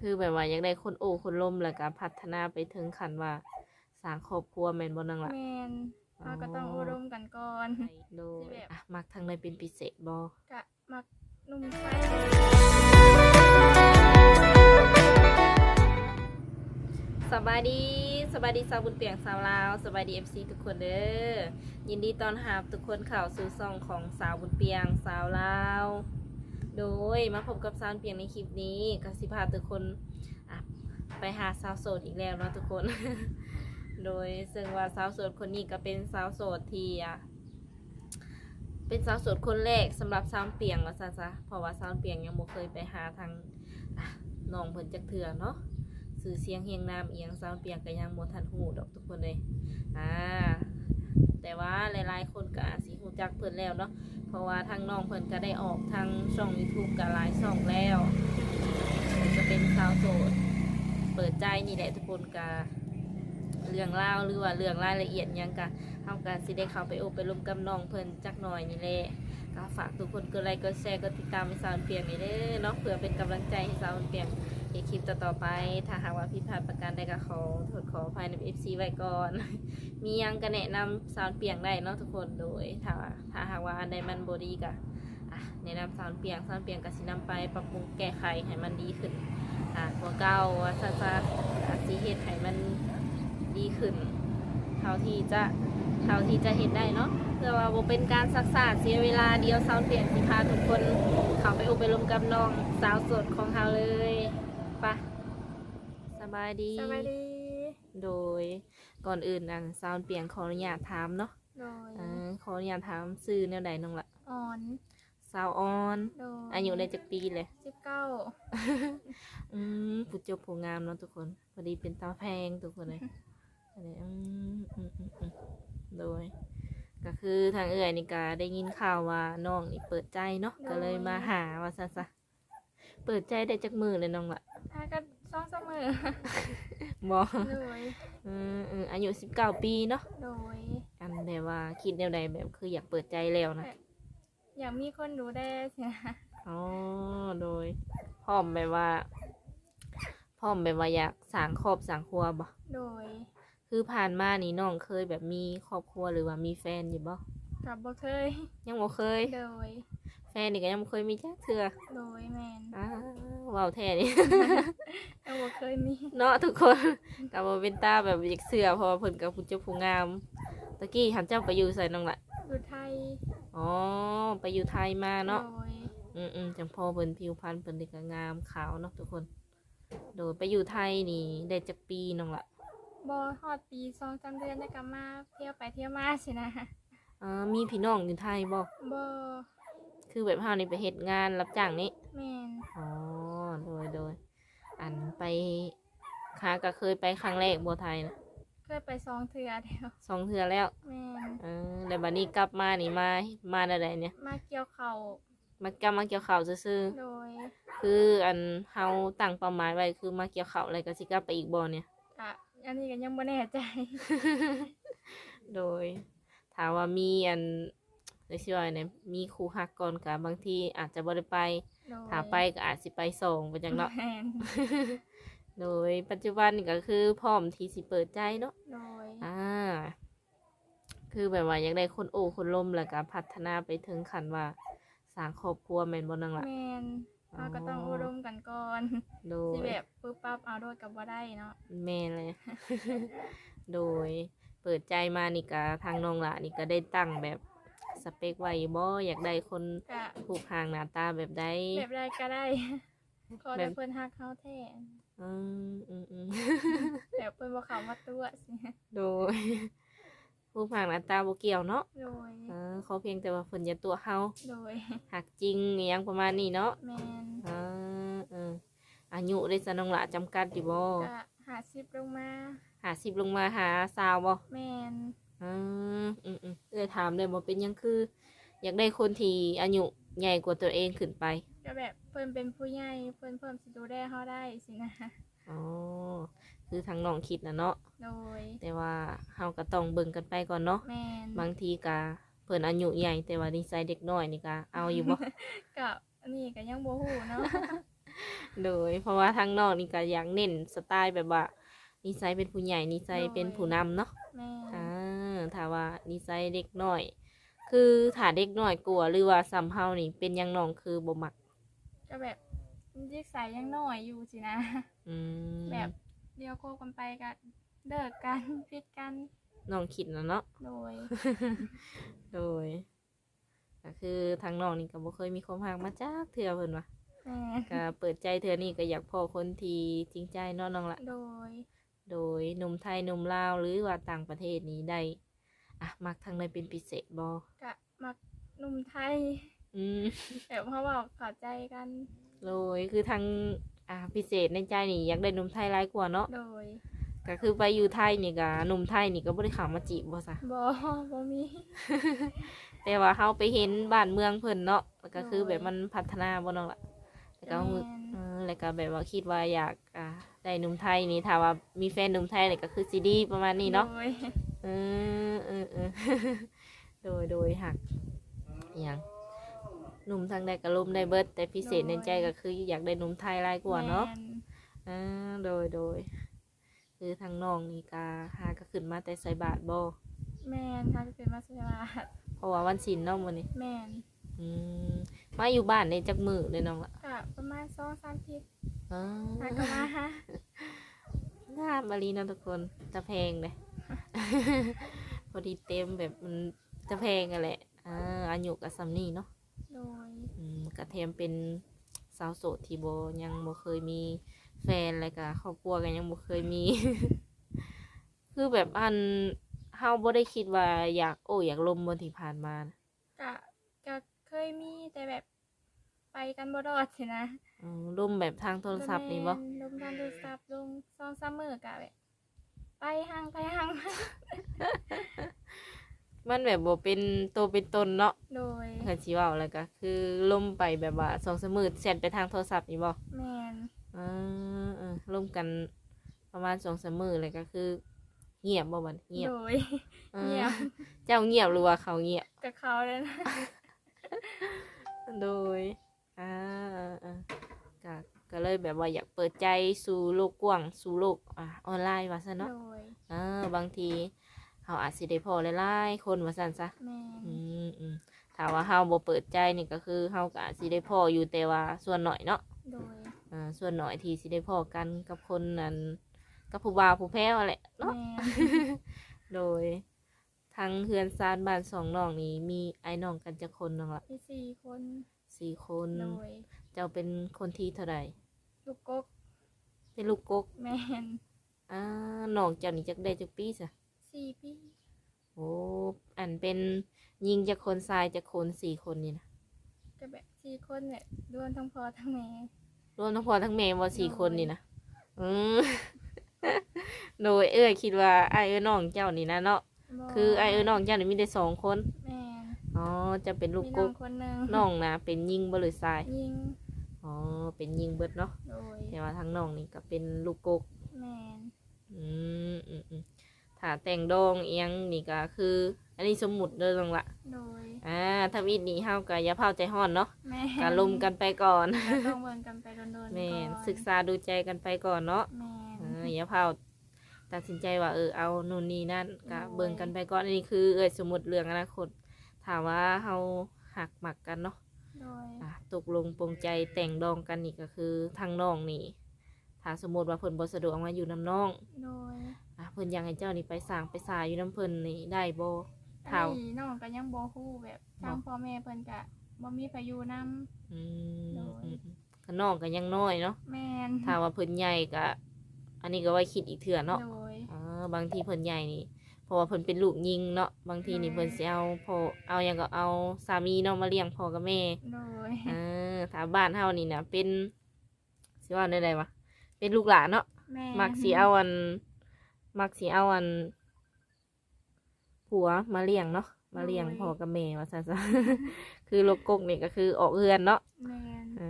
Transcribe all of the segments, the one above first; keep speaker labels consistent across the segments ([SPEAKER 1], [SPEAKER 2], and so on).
[SPEAKER 1] คือแบบว่าอยากได้คนโอ้คนล้มแล้วก็พัฒนาไปถึงขั้นว่าสร้างครอบครัวแม่นบ่นังล่ะ
[SPEAKER 2] แมนเราก็ต้องอุดมกันก่อน
[SPEAKER 1] โดย
[SPEAKER 2] สิแบบ
[SPEAKER 1] อะมักทางใดเป็นพิเศษบ่
[SPEAKER 2] กะมักหนุ่มไทย
[SPEAKER 1] สบายดีสบายดีสาวบุญเปียงสาวลาวสบายดี FC ทุกคนเด้อยินดีต้อนรับทุกคนเข้าสู่ช่องของสาวบุญเปียงสาวลาว โดยมาพบกับสาวเปียงในคลิปนี้ก็สิพาทุกคนไปหาสาวโสดอีกแล้วเนาะทุกคน โดยซึ่งว่าสาวโสดคนนี้ก็เป็นสาวโสดที่เป็นสาวโสดคนแรกสำหรับสาวเปียงว่าซะซะเพราะว่าสาวเปียงยังบ่เคยไปหาทางน้องเพิ่นจักเทื่อเนาะสื่อเสียงเฮียงนามเอียงสาวเปียงก็ยังบ่ทันฮู้ดอกทุกคนเลยอ่า แต่ว่าหลายๆ คนก็อาจสิฮู้จักเพิ่นแล้วเนาะเพราะว่าทางน้องเพิ่นก็ได้ออกทางช่อง YouTube ก็หลายช่องแล้วเพิ่นก็เป็นสาวโสด เปิดใจนี่แหละทุกคนก็เรื่องเล่าหรือว่าเรื่องรายละเอียดยังก็เฮาก็สิได้เข้าไปโอบไปร่วมกับน้องเพิ่นจักหน่อยนี่แหละก็ฝากทุกคนกดไลค์กดแชร์กดติดตามให้สาวเปียงนี่เด้อเนาะเพื่อเป็นกำลังใจให้สาวเปียง ในคลิปต่อๆไป ถ้าหากว่าผิดพลาดประการใดก็ขอโทษขออภัยใน FC ไว้ก่อน มียังก็แนะนำสาวเปียงได้เนาะทุกคนโดย ถ้าถ้าหากว่าอันใดมันบดีก็อะแนะนำสาวเปียงสาวเปียงก็สินำไปปรับปรุงแก้ไขให้มันดีขึ้นอ่ากว่าเก่าว่าซะซะอาจสิเฮ็ดให้มันดีขึ้น เท่าที่จะเท่าที่จะเฮ็ดได้เนาะเพื่อว่าบ่เป็นการซักษาเสียเวลาเดียวเซาเปลี่ยนสิพาทุกคน เข้าไปอบไปรมกับน้องสาวสดของเฮาเลย ปะสบายดี
[SPEAKER 2] สวัสดี
[SPEAKER 1] โดยก่อนอื่นอันสาวเปลี่ยนขออนุญาตถามเนาะ
[SPEAKER 2] โดย
[SPEAKER 1] อ่าขออนุญาตถามชื่อแนวใดน้องละ
[SPEAKER 2] อ่อน
[SPEAKER 1] สาวออน
[SPEAKER 2] โดย
[SPEAKER 1] อายุได้จักปีเลย
[SPEAKER 2] สิบเก้า
[SPEAKER 1] อืมผู้เจบผู้งามเนาะทุกคนพอดีเป็นตาแพงทุกคนเลยอันนี้อืมอืมอืมอืมโดย ก็คือทางเอื่อยนี่ก็ได้ยินข่าวว่าน้องนี่เปิดใจเนาะก็เลยมาหาว่าซะซะเปิดใจได้จักมือเลยน้องละ
[SPEAKER 2] ถ้าก็สองเสมอ
[SPEAKER 1] บอ
[SPEAKER 2] โดย
[SPEAKER 1] อืมอืมอายุสิบเก้าปีเนาะ
[SPEAKER 2] โดย
[SPEAKER 1] อันแบบว่าคิดแนวใดแบบคืออยากเปิดใจแล้วนะ
[SPEAKER 2] อยากมีคนดูแลสินะ
[SPEAKER 1] อ๋อโดยพร้อมแบบว่าพร้อมแบบว่าอยากสร้างครอบสร้างครัวบ่
[SPEAKER 2] โดย
[SPEAKER 1] คือผ่านมานี่น้องเคยแบบมีครอบครัวหรือว่ามีแฟนอยู่บ่
[SPEAKER 2] กับบ่เคย
[SPEAKER 1] ยังบ่เคย
[SPEAKER 2] โดย
[SPEAKER 1] แฟนนี่ก็ยังบ่เคยมีจักเทื่อ
[SPEAKER 2] โดยแมน
[SPEAKER 1] อ้าวเว้าแท้นี่
[SPEAKER 2] ยังบ่เคยมี
[SPEAKER 1] เนาะทุกคนก็บ่เป็นตาแบบอยากเชื่อเพราะว่าเพิ่นก็ผู้เจ้าผู้งามตะกี้หันเจ้าไปอยู่ไสน้องล่ะ
[SPEAKER 2] อยู่ไทย
[SPEAKER 1] อ๋อไปอยู่ไทยมาเนาะ
[SPEAKER 2] โดย
[SPEAKER 1] อืมๆจังพอเพิ่นผิวพรรณเพิ่นนี่ก็งามขาวเนาะทุกคน โดยไปอยู่ไทยนี่ได้จักปีน้องล่ะ
[SPEAKER 2] บ่ฮอดปีสองสามเดือนได้กลับมาเที่ยวไปเที่ยวมาสินะ
[SPEAKER 1] อ๋อมีพี่น้องอยู่ไทยบ่
[SPEAKER 2] บ่
[SPEAKER 1] คือแบบเฮานี่ไปเฮ็ดงานรับจ้างนี่
[SPEAKER 2] แมน
[SPEAKER 1] อ๋อโดยโดยอันไปค้าก็เคยไปครั้งแรกบัวไทยนะ
[SPEAKER 2] เคยไปสองเทื่อเดียว
[SPEAKER 1] สองเทือแล้ว
[SPEAKER 2] แมน
[SPEAKER 1] เออแล้วบัดนี้กลับมานี่มามาอะไรเนี่ย
[SPEAKER 2] มาเกี่ยวเขาว
[SPEAKER 1] มากลับมาเกี่ยวข้าวซื่อ
[SPEAKER 2] โดย
[SPEAKER 1] ๆคืออันเฮาตั้งเป้าหมายไว้คือมาเกี่ยวข้าวอะไรก็สิกลับไปอีกบ่เนี่ย
[SPEAKER 2] กะอันนี้ก็ยังบ่แน่ใจ
[SPEAKER 1] โดยถามว่ามีอัน เรียกว่าไงเนี่ยมีครูฮักก่อนกับบางทีอาจจะบ่ได้ไป
[SPEAKER 2] โดย
[SPEAKER 1] ถ้าไปก็อาจสิไปส่งไปจังเนาะ
[SPEAKER 2] แมน
[SPEAKER 1] โดยปัจจุบันนี่ก็คือพร้อมที่สิเปิดใจเนาะ
[SPEAKER 2] โดย
[SPEAKER 1] อ่า คือแบบว่าอยากได้คนโอ้คนล้มแล้วก็พัฒนาไปถึงขั้นว่าสร้างครอบครัวแม่นบ่นังล่ะ
[SPEAKER 2] แมนเราก็ต้องอุดมกันก่อน
[SPEAKER 1] โด
[SPEAKER 2] สิ
[SPEAKER 1] ย
[SPEAKER 2] แบบปึ๊บปั๊บเอาโดดกับบ่ได้เนาะ
[SPEAKER 1] แม่เลย โดยเปิดใจมานี่ก็ทางน้องละนี่ก็ได้ตั้งแบบ สเปคไว้บ่อยากได้คน
[SPEAKER 2] กะ
[SPEAKER 1] ผูกหางหน้าตาแบบใด
[SPEAKER 2] แบบใดก็ได้ขอแต่เพิ่นฮักเฮาแท้
[SPEAKER 1] อืมอืมอืม
[SPEAKER 2] แบบเพิ่นบ่เข้ามาตัวสิ
[SPEAKER 1] โดย ผูกหางหน้าตาบ่เกี่ยวเนาะ
[SPEAKER 2] โดย
[SPEAKER 1] เออเขาเพียงแต่ว่าเพิ่นจะตัวเฮา
[SPEAKER 2] โดย
[SPEAKER 1] หักจริงอหยังประมาณนี้เนาะ
[SPEAKER 2] แมน
[SPEAKER 1] อ่าเอออายุได้สนองละจำกัดอยู่บ่
[SPEAKER 2] กะ50ลงมา
[SPEAKER 1] หาสิบลงมาหาสาวบ่
[SPEAKER 2] แมน
[SPEAKER 1] อืมอืมอืมเอ้ยถามเลยบ่เป็นหยังคือ อยากได้คนที่อายุใหญ่กว่าตัวเองขึ้นไป
[SPEAKER 2] ก็แบบเพิ่นเป็นผู้ใหญ่เพิ่นเพิ่มสิดูแลเฮาได้สินะ
[SPEAKER 1] อ๋อ คือทางน้องคิดนะเนาะ
[SPEAKER 2] โดย
[SPEAKER 1] แต่ว่าเฮาก็ต้องเบิ่งกันไปก่อนเนาะ
[SPEAKER 2] แมน
[SPEAKER 1] บางทีก็เพิ่นอายุใหญ่แต่ว่านิสัยเด็กน้อยนี่ก็เอาอยู่บ่
[SPEAKER 2] กับอันนี้ก็ยังบ่ฮู้เนาะ
[SPEAKER 1] โดย เพราะว่าทางนอกนี่ก็อยากเน้นสไตล์แบบว่านิสัยเป็นผู้ใหญ่นิสัยเป็นผู้นำเนาะ
[SPEAKER 2] แม่
[SPEAKER 1] อ่า ถ้าว่านิสัยเด็กน้อย คือถ้าเด็กน้อยกลัวหรือว่าสำเฮานี่ เป็นหยังน้องคือบ่มัก
[SPEAKER 2] ก็แบบยิกใส่ยังน้อยอยู่สินะ
[SPEAKER 1] อืม
[SPEAKER 2] แบบเดียวโคบกันไปก็เลิกกันพิดกัน
[SPEAKER 1] น้องคิดนะเนาะ
[SPEAKER 2] โดย
[SPEAKER 1] โดยก็คือทางน้องนี่ก็บ่เคยมีความรักมาจากเทื่อเพิ่นว่า
[SPEAKER 2] แม่
[SPEAKER 1] ก็เปิดใจเทื่อนี่ก็อยากพอคนที่จริงใจเนาะน้องละ
[SPEAKER 2] โดย
[SPEAKER 1] โดยหนุ่มไทยหนุ่มลาวหรือว่าต่างประเทศนี้ได้ อะมักทางใดเป็นพิเศษบ่
[SPEAKER 2] กะมักหนุ่มไทย
[SPEAKER 1] อืม
[SPEAKER 2] แบบเพราะว่าเข้าใจกัน
[SPEAKER 1] โดยคือทางอ่าพิเศษในใจนี่อยากได้หนุ่มไทยหลายกว่าเนาะ
[SPEAKER 2] โดย
[SPEAKER 1] ก็คือไปอยู่ไทยนี่ก็หนุ่มไทยนี่ก็บ่ได้เข้ามาจีบบ่ซะ
[SPEAKER 2] บอบ่มี
[SPEAKER 1] แต่ว่าเฮาไปเห็นบ้านเมืองเพิ่นเนาะแล้วก็คือ
[SPEAKER 2] โดย
[SPEAKER 1] แบบมันพัฒนาบ่น้องละแล้วก็
[SPEAKER 2] แม่น
[SPEAKER 1] เออแล้วก็แบบว่าคิดว่าอยากอ่าได้หนุ่มไทยนี่ถ้าว่ามีแฟนหนุ่มไทยนี่ก็คือสิดีประมาณนี้เนาะ
[SPEAKER 2] โดย
[SPEAKER 1] เออเออเออโดยโดยหักอหย่างหนุ่มทางใดก็ลมได้เบิด แต่พิเศษในใจก็คืออยากได้หนุ่มไทยหลายกว่าเนาะ
[SPEAKER 2] แม่
[SPEAKER 1] อ่าโดยโดย คือทางน้องนี่กาหาก็ขึ้นมาแต่ใส่บาทบ่
[SPEAKER 2] แม่นทางเป็นมาสลาด
[SPEAKER 1] เพราะว่าวันศิลเนาะมื้อนี้
[SPEAKER 2] แม่น
[SPEAKER 1] อืมมาอยู่บ้านในจักมือเลยน้องละ
[SPEAKER 2] กะประมาณสองสามทิศ
[SPEAKER 1] อ๋อ
[SPEAKER 2] ทางก็มาฮะ
[SPEAKER 1] งามมารีเนาะทุกคนจะแพงเลย พอดีเต็มแบบมันจะแพงกันแหละอ่าอายุกับซัมนี่เนาะ
[SPEAKER 2] โดย
[SPEAKER 1] อืมกระเทียมเป็นสาวโสดที่โบยังบ่เคยมีแฟนอะไรกะครอบครัวกันยังบ่เคยมี คือแบบอันเฮาบ่ได้คิดว่าอยากโอ้อยากลมบนที่ผ่านมานะ
[SPEAKER 2] กะก็เคยมีแต่แบบไปกันบ่รอดสินะ
[SPEAKER 1] อืมลมแบบทางโทรศัพท์นี่บ่
[SPEAKER 2] แม่ลมทางโทรศัพท์ลงสองสามมื้อกะแบบ ไปห่างไปห่างมา
[SPEAKER 1] มันแบบบ่เป็นโตวเป็นตนเนาะ
[SPEAKER 2] โดย
[SPEAKER 1] เพิ่นสิเว้าแล้วก็คือลมไปแบบว่าสองสามมื้อแชทไปทางโทรศัพท์นี่บ่
[SPEAKER 2] แม่น
[SPEAKER 1] อ่าเออลมกันประมาณสองสามมื้อเลยก็คือ เงียบบ่บัดเงียบ
[SPEAKER 2] โดย
[SPEAKER 1] อ่า
[SPEAKER 2] เงียบ
[SPEAKER 1] เจ้าเงียบหรือว่าเขาเงียบ
[SPEAKER 2] กับเขาเลยนะ
[SPEAKER 1] โดย อ่าอ่าอ่าก็ ก็เลยแบบว่าอยากเปิดใจสู่โลกกว้างสู่โลกอ่าออนไลน์ว่าซะเนาะ
[SPEAKER 2] โดย
[SPEAKER 1] อ่าบางทีเขาอาจสิได้พอหลายๆคนว่าซั่นซะ
[SPEAKER 2] แม่น
[SPEAKER 1] อืมอืมถ้าว่าเฮาบ่เปิดใจนี่ก็คือเฮาก็อาจสิได้พออยู่แต่ว่าส่วนหน่อยเนาะ
[SPEAKER 2] โดย
[SPEAKER 1] อ่าส่วนหน่อยที่สิได้พอกันกับคนนั้นกับผู้บ่าวผู้แพ้วแหละเนาะ
[SPEAKER 2] แม่น
[SPEAKER 1] โดยทางเฮือนซานบ้านสองน้องนี้มีไอ้น้องกันจะคนน้องละ
[SPEAKER 2] มีสี่คน
[SPEAKER 1] สี่คน
[SPEAKER 2] โดย
[SPEAKER 1] เจ้าเป็นคนที่เท่าไหร่
[SPEAKER 2] ลูกกก
[SPEAKER 1] เป็นลูกกก
[SPEAKER 2] แม่น
[SPEAKER 1] อ่าน้องเจ้านี่จักได้จักปีซะ
[SPEAKER 2] สี่ปี
[SPEAKER 1] โอ้อันเป็นยิงจากคนทรายจากคนสี่คนนี่นะ
[SPEAKER 2] ก็แบบสี่คนเนี่ยรวมทั้งพ่อทั้งแม่
[SPEAKER 1] รวมทั้งพ่อทั้งแม่ว่าสี่คนนี่นะอืมโดยเอ้ยคิดว่าไอ้เอ้ยน้องเจ้านี่นะเนาะ
[SPEAKER 2] บ่
[SPEAKER 1] คือไอ้เอ้ยน้องเจ้านี่มีได้สองคน
[SPEAKER 2] แม่น
[SPEAKER 1] อ๋อจะเป็นลูก
[SPEAKER 2] มี
[SPEAKER 1] ก
[SPEAKER 2] น้อง
[SPEAKER 1] ก
[SPEAKER 2] คนหนึ่ง
[SPEAKER 1] น้องนะเป็นยิงบ่หรือทราย
[SPEAKER 2] ยิง
[SPEAKER 1] อ๋อ เป็นยิงเบิดเนาะ
[SPEAKER 2] โดย
[SPEAKER 1] แต่ว่าทั้งน้องนี่ก็เป็นลูกกก
[SPEAKER 2] แม่น
[SPEAKER 1] อืมอืมอืมถ้าแต่งดองเอียงนี่ก็คือ อันนี้สมมุติเด้อลงละ
[SPEAKER 2] โดย
[SPEAKER 1] อ่าถ้าวิดนี้เฮาก็อย่าเผาใจฮ้อนเนาะ
[SPEAKER 2] แม่
[SPEAKER 1] ก็ลมกันไปก่อน
[SPEAKER 2] ก็ต้องเบิ่งกันไปโดนๆ
[SPEAKER 1] แม่น
[SPEAKER 2] ก่อน
[SPEAKER 1] ศึกษาดูใจกันไปก่อนเนาะ
[SPEAKER 2] แม่น
[SPEAKER 1] เอออย่าเผาตัดสินใจว่าเออเอานู่นนี่นั่นก็
[SPEAKER 2] โอ้ย
[SPEAKER 1] เบิ่งกันไปก่อนอันนี้คือเอ้ยสมมุติเรื่องอนาคตถามว่าเฮาหักหมักกันเนาะ
[SPEAKER 2] โดย
[SPEAKER 1] อะตกลงปรงใจแต่งดองกันนี่ก็คือทางน้องนี่ถ้าสมมติว่าเพิ่นบ่สะดวกมาอยู่น้ำน้อง
[SPEAKER 2] โดย
[SPEAKER 1] อะเพิ่นอยากให้เจ้านี่ไปสร้างไปสายอยู่น้ำเพิ่นนี่ได้บ่
[SPEAKER 2] อั
[SPEAKER 1] เท่า
[SPEAKER 2] นนี้น้องก็ยังบ่ฮู้แบบทางพ่อแม่เพิ่นก็บ่มีพายุนำ
[SPEAKER 1] อืม
[SPEAKER 2] โดย
[SPEAKER 1] อืมอืมก็น้องก็ยังน้อยเนาะ
[SPEAKER 2] แม่น
[SPEAKER 1] ถ้าว่าเพิ่นใหญ่ก็อันนี้ก็ไว้คิดอีกเถื่อเนาะ
[SPEAKER 2] โดย
[SPEAKER 1] อ๋อบางทีเพิ่นใหญ่นี่เพ ราะว่าเพิ่นเป็นลูกยิงเนาะบางทีนี่
[SPEAKER 2] แม่
[SPEAKER 1] เพิ่นสิเอาพ่อเอาหยังก็เอาสามีเนาะมาเลี้ยงพ่อกับแม่
[SPEAKER 2] โดย
[SPEAKER 1] เออถ้าบ้านเฮานี่นะเป็นสิว่าได้ไดวะเป็นลูกหลานเนาะ
[SPEAKER 2] แม่
[SPEAKER 1] มักสีเอาอันมักสีเอาอันผัวมาเลี้ยงเนาะมาเลี้ยงพ่อกับแม่ว่าซะซะคือโลกกกนี่ก็คือออกเรือนเนาะ
[SPEAKER 2] แม่น
[SPEAKER 1] เอ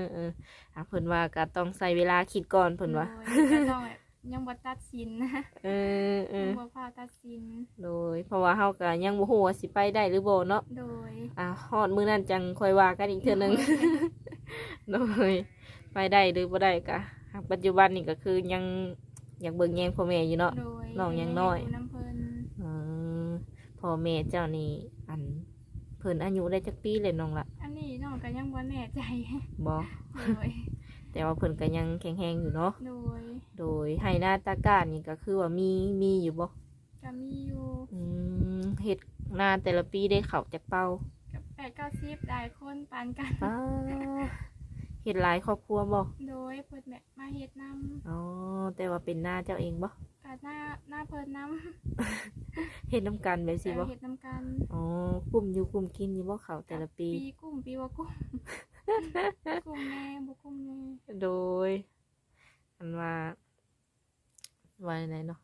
[SPEAKER 1] อเอออะเพิ่นว่าก็ต้องใส่เวลาคิดก่อนเพิ่นว่า
[SPEAKER 2] โดยก็ต้องแบบ ยังบ่ตัดสินนะ
[SPEAKER 1] เออเอ
[SPEAKER 2] ยัง
[SPEAKER 1] อ
[SPEAKER 2] บ่พาตัดสิน
[SPEAKER 1] โดย เพราะว่าเฮาก็ยังบ่ฮู้ว่าสิไปได้หรือบ่เนาะ
[SPEAKER 2] โดย
[SPEAKER 1] อะฮอดมื้อนั้นจังค่อยว่ากันอีกเทื่อหนึง โดย ไปได้หรือบ่ได้กะปัจจุบันนี่ก็คือยังอยากเบิ่งแยงพ่อแม่อยู่เนาะ
[SPEAKER 2] โดย
[SPEAKER 1] น้องยังน้อย
[SPEAKER 2] ดูน้ำเพิ่น
[SPEAKER 1] อืมพ่อแม่เจ้านี่อันเพิ่นอายุได้จักปีเลยน้องละ
[SPEAKER 2] อันนี้น้องก็ยังบ่แน่ใจ
[SPEAKER 1] บ่
[SPEAKER 2] โดย
[SPEAKER 1] แต่ว่าเพิ่นก็ยังแข็งแรงอยู่เนาะ
[SPEAKER 2] โดย
[SPEAKER 1] โดยให้หน้าตากร้ารนี่ก็คือว่ามีมีอยู่บ่
[SPEAKER 2] ก็มีอยู่
[SPEAKER 1] อืมเฮ็ดหน้าแต่ละปีได้เข้าจากเป้า
[SPEAKER 2] กับแปดเก้าสิบหลายคนปานกัน
[SPEAKER 1] ป้าเฮ็ดหลายครอบครัวบ่
[SPEAKER 2] โดยเพิ่นแบบมาเฮ็ดนำ
[SPEAKER 1] อ๋อแต่ว่าเป็นหน้าเจ้าเองบ่
[SPEAKER 2] กะหน้าหน้าเพิ่นนำ
[SPEAKER 1] เฮ็ดน้ำกันแบบสิบ่
[SPEAKER 2] เฮ็ดนำกัน
[SPEAKER 1] อ๋อกุ้มอยู่กุ้มกินอยู่บ่เขาแต่ละปี
[SPEAKER 2] ปีกุ้มปีว่ากุ้ม กุ้มแน่บ่กุ้มแน่
[SPEAKER 1] โดย อันว่าว่าไหนเนาะ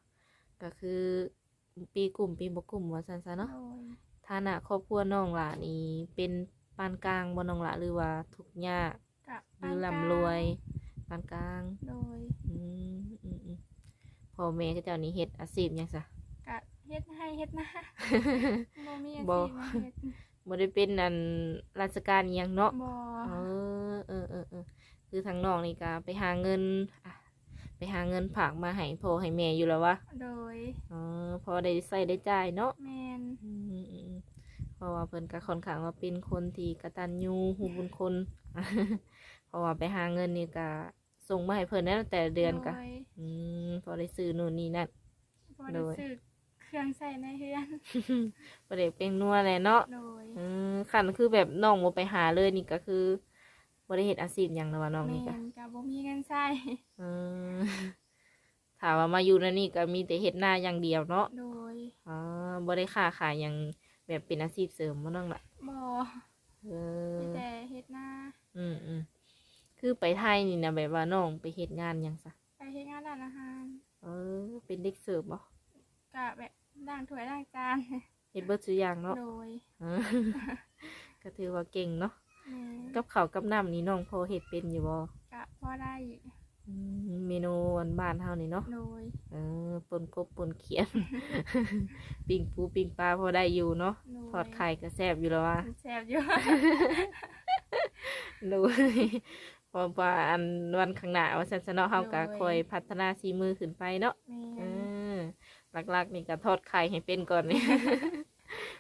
[SPEAKER 1] ก็คือ ปีกลุ่มปีบ่กลุ่มว่าซั่นซะเนาะ
[SPEAKER 2] โดย
[SPEAKER 1] ฐานะครอบครัวน้องหล่ะนี่เป็นปานกลางบ่น้องหล่ะหรือว่าทุกข์ยาก
[SPEAKER 2] กะ
[SPEAKER 1] หรือร่ำรวยปานกลาง
[SPEAKER 2] โดย
[SPEAKER 1] อืมอืมอืมพ่อแม่ก็เจ้านี่เฮ็ดอาชีพหยังซะ
[SPEAKER 2] กะเฮ็ดให้เฮ็ดหน้าบ่มีอา
[SPEAKER 1] บ่
[SPEAKER 2] ชีพมาเฮ็ด
[SPEAKER 1] บ่ได้เป็นอันราชการอิหยังเนาะ
[SPEAKER 2] บ่
[SPEAKER 1] เออเออเออเออคือทางน้องนี่ก็ไปหาเงินอะไปหาเงินฝากมาให้พ่อให้แม่อยู่แล้ววะ
[SPEAKER 2] โดย
[SPEAKER 1] อ๋อพอได้ใส่ได้จ่ายเนาะ
[SPEAKER 2] แม่น
[SPEAKER 1] อืมอืมอืมเพราะว่าเพิ่นก็ค่อนข้างว่าเป็นคนที่กตัญญูหูบุญคนเพราะว่าไปหาเงินนี่ก็ส่งมาให้เพิ่นแล้วแต่เดือนก็
[SPEAKER 2] โย
[SPEAKER 1] อืมพอได้ซื้อนู่นนี่นั่น
[SPEAKER 2] บ่
[SPEAKER 1] โด
[SPEAKER 2] ได้
[SPEAKER 1] ย
[SPEAKER 2] ซื้อ เครื่องใส่ในเฮือน
[SPEAKER 1] พอได้เป็นนัวแหละเนาะ
[SPEAKER 2] โดย
[SPEAKER 1] อืมคันคือแบบน้องบ่ไปหาเลยนี่ก็คือบ่ได้เฮ็ดอาชีพหยังนะว่าน้อง
[SPEAKER 2] แม่
[SPEAKER 1] นี่ก็
[SPEAKER 2] นก็บ่มีเงินใช้
[SPEAKER 1] อืมถามว่ามาอยู่นั่นนี่ก็มีแต่เฮ็ดหน้าอย่างเดียวเนาะ
[SPEAKER 2] โดย
[SPEAKER 1] อ๋อบ่ได้ค้าขายหยังแบบเป็นอาชีพเสริมบ่น้องล่ะ
[SPEAKER 2] บ่
[SPEAKER 1] เอ
[SPEAKER 2] มี
[SPEAKER 1] อ
[SPEAKER 2] แต่เฮ็ดหน้า
[SPEAKER 1] อืมอืมคือไปไทยนี่นะแบบว่าน้องไปเฮ็ดงานหยังซะ
[SPEAKER 2] ไปเฮ็ดงานร้านอาหาร
[SPEAKER 1] เออเป็นเด็กเสิร์ฟบ่
[SPEAKER 2] กะแบบ ล้างถ้วยล้างจาน
[SPEAKER 1] เฮ็ดเบิดซุอย่างเนาะ
[SPEAKER 2] โดย
[SPEAKER 1] เออก็ถือว่าเก่งเนาะ
[SPEAKER 2] แม่น
[SPEAKER 1] กับข้าวกับน้ำนี่น้องพอเฮ็ดเป็นอยู่บ่
[SPEAKER 2] กะพอได้
[SPEAKER 1] อืมเมนูอันบ้านเฮานี่เนาะ
[SPEAKER 2] โดย
[SPEAKER 1] เออปนกบปนเขียดปิ้งปูปิ้งปลาพอได้อยู่เนาะ
[SPEAKER 2] โดย
[SPEAKER 1] ทอดไข่ก็แซ่บอยู่แล้วว่า
[SPEAKER 2] แซ่บอยู่
[SPEAKER 1] ดูเพอว่าอันวันข้างหน้าว่าซั่นซะเนาะเฮาก็ค่อยพัฒนาสีมือขึ้นไปเนาะ
[SPEAKER 2] แม่
[SPEAKER 1] เอนอ หลักๆ นี่ก็ทอดไข่ให้เป็นก่อนนี่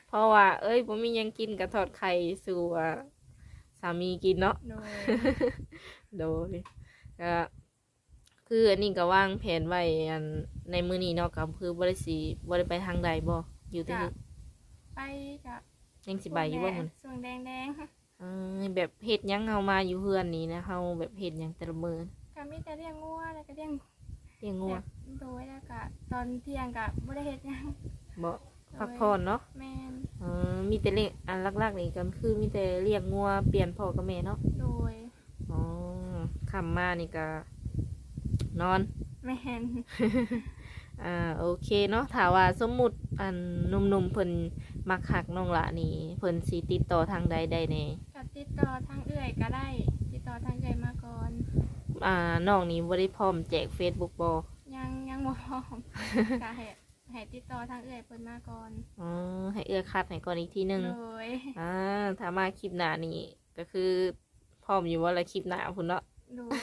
[SPEAKER 1] เพราะว่า เอ้ยผมมีหยังกินก็ทอดไข่สู่อ่าสามีกินเนาะ
[SPEAKER 2] โดย
[SPEAKER 1] โดยก็คืออันนี้ก็วางแผนไว้อันในมื้อนี้เนาะก็คือบ่ได้สิบ่ได้ไปทางใดบ่อยู่ที่
[SPEAKER 2] กะไปกะ
[SPEAKER 1] ยังสิไปอยู่บ่มื้อ
[SPEAKER 2] ส่วนแดงแดง
[SPEAKER 1] เออแบบเฮ็ดหยังเฮามาอยู่เฮือนนี่นะเฮาแบบเฮ็ดหยังแต่ละมื้อ
[SPEAKER 2] ๆก็มีแต่เลี้ยงงัวแล้วก็เลี้ยง
[SPEAKER 1] เลี้ยงงัว
[SPEAKER 2] แบบโดยแล้วก็ตอนเที่ยงก็บ่ได้เฮ็ดหยัง
[SPEAKER 1] บ่พักผ่อนเนาะ
[SPEAKER 2] แม่น
[SPEAKER 1] เออมีแต่เลี้ยงอันหลักๆนี่ก็คือมีแต่เลี้ยงงัวเปลี่ยนพ่อกับแม่เนาะ
[SPEAKER 2] โดย
[SPEAKER 1] อ๋อคำมานี่ก็นอน
[SPEAKER 2] แม่น
[SPEAKER 1] อ่าโอเคเนาะถ้าว่าสมมุติอันหนุ่มๆเพิ่นมักหักน้องละนี่เพิ่นสิติดต่อทางใดได้แน่
[SPEAKER 2] ก็ติดต่อทางเอื้อยก็ได้ ติดต่อทางเอื้อยมาก่อน
[SPEAKER 1] อ่าน้องนี่บ่ได้พร้อมแจก Facebook บ่
[SPEAKER 2] ยังยังบ่พร้อมก็ให้ให้ติดต่อทางเอื้อยเพิ่นมาก่อน
[SPEAKER 1] อ๋อให้เอื้อคัดให้ก่อนอีกทีหนึง
[SPEAKER 2] โดย
[SPEAKER 1] อ่าถ้ามาคลิปหน้านี่ก็คือพร้อมอยู่ว่าละคลิปหน้าพุ่นเนาะ
[SPEAKER 2] โดย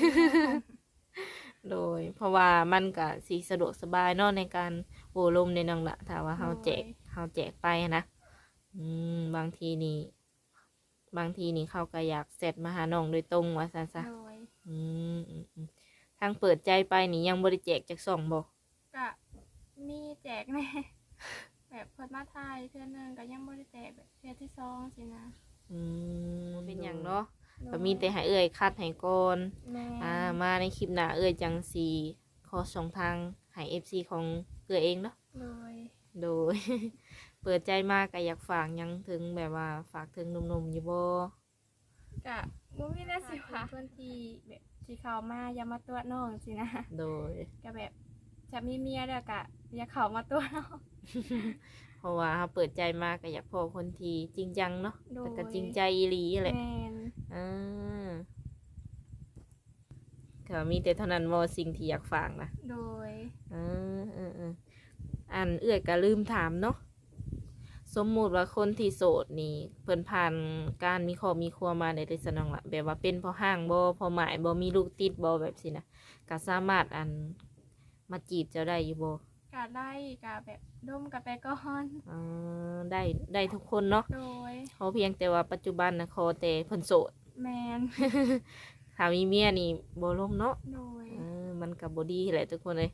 [SPEAKER 1] โดย เพราะว่ามันก็สิสะดวกสบายเนาะในการโอ้ลมในน้องละถ้าว่าเฮาแจกเฮาแจกไปนะอืมบางทีนี่ บางทีนี่เขาก็อยากเสร็จมาหาน้องโดยตรงว่าซะซะ
[SPEAKER 2] โดย
[SPEAKER 1] อืมอืมอืมทางเปิดใจไปนี่ยังบริแจกจากสองบอก
[SPEAKER 2] ก็มีแจกแน่ แบบเพิ่นมาถ่ายเทื่อหนึงก็ยังบ่ได้แจกแบบเทื่อที่สองสินะ
[SPEAKER 1] อืมเป็นอย่างเนาะ
[SPEAKER 2] โดย
[SPEAKER 1] ก็มีแต่ให้เอ่ยคัดให้ก่อน
[SPEAKER 2] แม่
[SPEAKER 1] อ่ามาในคลิปหน้าเอ่ยจังสีขอส่งทางให้เอฟซีของเอ่ยเองเนาะ
[SPEAKER 2] โดย
[SPEAKER 1] โดย เปิดใจมากก็อยากฝากหยังถึงแบบว่าฝากถึงหนุ่มๆอยู่บ่
[SPEAKER 2] ก็บ่มีแน่สิว่าเพิ่นที่แบบที่เข้ามาอย่ามาตัวจน้องสินะ
[SPEAKER 1] โดย
[SPEAKER 2] ก็แบบจะมีเมียแล้วก็อย่าเข้ามาตัวจน้อง
[SPEAKER 1] เพราะว่าเขาเปิดใจมากก็อยากพอคนที่จริงจังเนาะ
[SPEAKER 2] โดย
[SPEAKER 1] แต่ก็จริงใจอีหลีแหละ
[SPEAKER 2] แม่น
[SPEAKER 1] อ่าก็มีแต่เท่านั้นว่าสิ่งที่อยากฝากนะ
[SPEAKER 2] โดย
[SPEAKER 1] อ่าเออเอออันเอื้อยก็ลืมถามเนาะ สมมุติว่าคนที่โสดนี่เพิ่นผ่านการมีครอบมีครัวมาในเดซนองละแบบว่าเป็นพ่อห้างบ่พ่อหมายบ่มีลูกติดบ่แบบสินะก็สามารถอันมาจีบเจ้าได้อยู่บ่
[SPEAKER 2] กะได้กะแบบดมกับไปก่อน
[SPEAKER 1] อ่าได้ได้ทุกคนเนาะ
[SPEAKER 2] โดย
[SPEAKER 1] เขาเพียงแต่ว่าปัจจุบันนะขอแต่เพิ่นโสด
[SPEAKER 2] แมน
[SPEAKER 1] ถ้ามีเมียนี่บ่ล่มเนาะ
[SPEAKER 2] โดย
[SPEAKER 1] เออมันก็บ่ดีแหละทุกคนเลย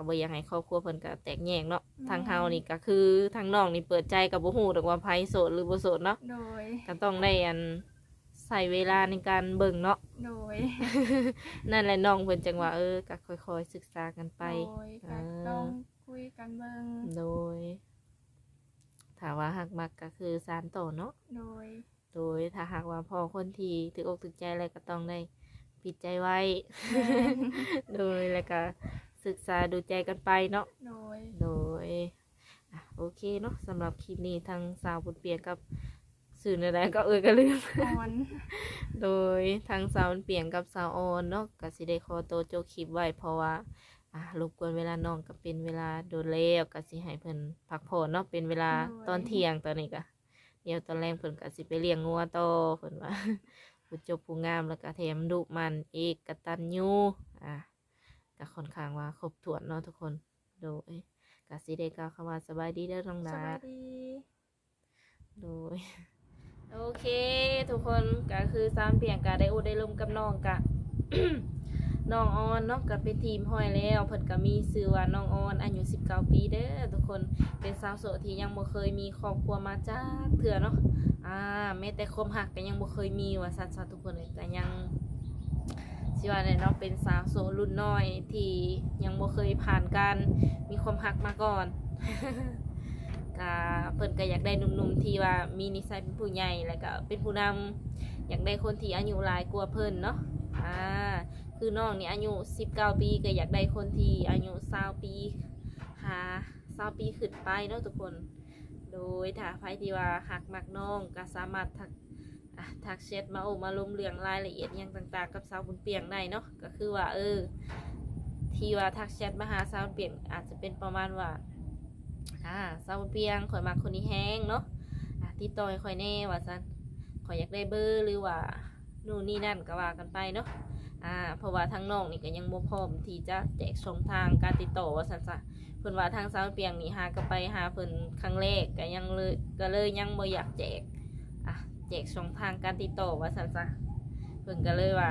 [SPEAKER 1] ก็บ่อยากให้ครอบครัวเพิ่นก็แตกแยกเนาะ
[SPEAKER 2] แม่
[SPEAKER 1] ทางเฮานี่ก็คือทางน้องนี่เปิดใจกับบ่ฮู้ดอกว่าไผโสดหรือบ่โสดเนาะ
[SPEAKER 2] โดย
[SPEAKER 1] ก็ต้องได้อันใส่เวลาในการเบิ่งเนาะ
[SPEAKER 2] โดย
[SPEAKER 1] นั่นแหละน้องเพิ่นจังว่าเออก็ค่อยๆศึกษากันไป
[SPEAKER 2] โดยกะ
[SPEAKER 1] อ่า
[SPEAKER 2] ต้องคุยกันเบิ่ง
[SPEAKER 1] โดยถ้าว่าหักมักก็คือสานต่อเนาะ
[SPEAKER 2] โดย
[SPEAKER 1] โดยถ้าหากว่าพอคนที่ถึกอกถึกใจแล้วก็ต้องได้ปิดใจไว้
[SPEAKER 2] แม่น
[SPEAKER 1] โดยแล้วก็ ศึกษาดูใจกันไปเนาะ
[SPEAKER 2] โดย
[SPEAKER 1] โดยอะโอเคเนาะสำหรับคลิปนี้ทางสาวบุญเปียงกับสื่ออะไรก็เอ่ยก็ลืม
[SPEAKER 2] อ่อน
[SPEAKER 1] โดยทางสาวบุญเปียงกับสาวออนเนาะก็สิได้ขอโตวโจกคลิปไว้เพราะว่าอะรบกวนเวลาน้องก็เป็นเวลาโดนแล้วก็สิให้เพิ่นพักผ่อนเนาะเป็นเวลาตอนเที่ยงตอนนี้ก็เดี๋ยวตอนแรกเพิ่นก็สิไปเลี้ยงงัวต่อเพิ่นว่า ผู้จบผู้งามแล้วก็แถมดุมันเอกกตัญญูอะ ก็ค่อนข้างว่าครบถ้วนเนาะทุกคนโดยกสิได้กล่าวคำว่าสบายดีเด้อน้อง
[SPEAKER 2] ส
[SPEAKER 1] ดา
[SPEAKER 2] บายดี
[SPEAKER 1] โดย โอเค ทุกคนก็คือสามเพียงกะได้อุดได้ลมกับน้องกะ น้องออนเนาะก็เป็นทีมห้อยแล้วเพิ่นก็มีชื่อว่าน้องออนอายุ19 ปีเด้อทุกคนเป็นสาวโสดที่ยังบ่เคยมีครอบครัวมาจากเถื่อเนาะอ่าแม้แต่ความหักก็ยังบ่เคยมีว่าซั่นๆทุกคนเลยแต่ยัง สิว่าเนี่ยเนาะเป็นสาวโสดรุ่นน้อย ที่ยังบ่เคยผ่านการมีความหักมาก่อนก็เพิ่นก็อยากได้หนุ่มๆที่ว่ามีนิสัยเป็นผู้ใหญ่แล้วก็เป็นผู้นำอยากได้คนที่อายุหลายกว่าเพิ่นเนาะอ่าคือน้องนี่อายุ 19 ปีก็อยากได้คนที่อายุ20ปีหา20ปีขึ้นไปเนาะทุกคน โดยถ้าใครที่ว่าหักมักน้องก็สามารถทัก อะทักแชทมาโอมาลมเรื่องรายละเอียดย่างต่าง ๆ กับสาวบุญเปียงได้เนาะก็คือว่า เออ ที่ว่าทักแชทมาหาสาวบุญเปียงอาจจะเป็นประมาณว่าอ่าสาวบุญเปียงข่อยมักคนนี้แห้งเนาะอะติดต่อให้ข่อยแน่ว่าซันข่อยอยากได้เบอร์หรือว่านู่นนี่นั่นก็ว่ากันไปเนาะอ่าเพราะว่าทางน้องนี่ก็ยังบ่พร้อมที่จะแจกช่องทางการติดต่อว่าซั่นซะเพิ่นว่าทางสาวเปียงนี่หาก็ไปหาเพิ่นครั้งแรกก็ยังเลยก็เลยยังบ่อยากแจก แจกช่องทางการติดต่อว่าซั่นซะเพิ่นก็เลยว่า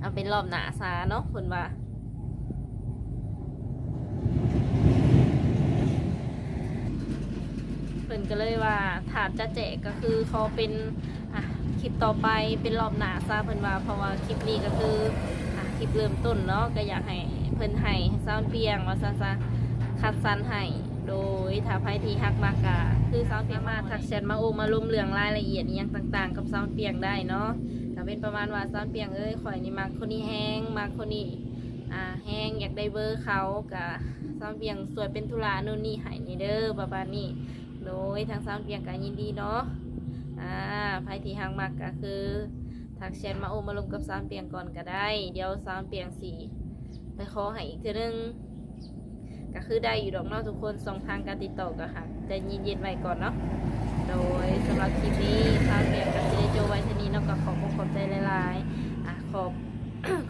[SPEAKER 1] เอาเป็นรอบหนาซาเนาะเพิ่นว่าเพิ่นก็เลยว่าถามจะแจกก็คือเขาเป็นอะคลิปต่อไปเป็นรอบหนาซะเพิ่นว่าเพราะว่าคลิปนี้ก็คืออะคลิปเริ่มต้นเนาะก็อยากให้เพิ่นให้ซาวเปียงว่าซะซะคัดสรรให้ โดยถ้าไผที่ฮักมากะคือซาวน์เปียงมาทักแชทมาโอมารุมเรื่องรายละเอียดอหยังต่างๆ กับซาวน์เปียงได้เนาะก็เป็นประมาณว่าซาวน์เปียงเอ้ยข่อยนี่มักคนนี้แฮงมักคนนี้อ่าแฮงอยากได้เบอร์เขากะซาวน์เปียงสวยเป็นธุระนู่นนี่ให้นี่เด้อประมาณนี้โดยทางสามเปียงกันยินดีเนาะอ่าภายที่หางมักก็คือทักแชทมาโอมาลงกับสามเปียงก่อนก็ได้ เดี๋ยวสามเปียงสีไปขอให้อีกเทีนึง ก็คือได้อยู่ดอกเนาะทุกคนสองทางการติดต่อก็ค่ะใจะเย็นๆไว้ก่อนเนาะโดยสำหรับคลิปนี้สาเปียกับเจได้โจไว้เท่านี้เนาะก็ขอบขอบใจหลายๆอะขอบ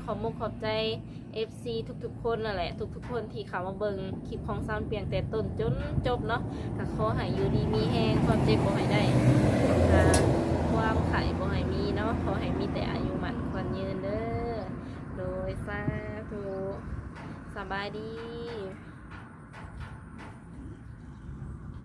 [SPEAKER 1] ขอบมุกขอบใจ FC ทุกๆ คนนั่นแหละ ทุกๆ คนที่เขามาเบิงคลิปของซาวน์เปียงแต่ต้นจนจบเนาะก็ขอให้อยู่ดีมีแห้งความเจ็บบ่ให้ได้ความไข่บ่ให้มีเนาะขอให้มีแต่อายุมันควรยืนเด้อโดยสาธุสบายดี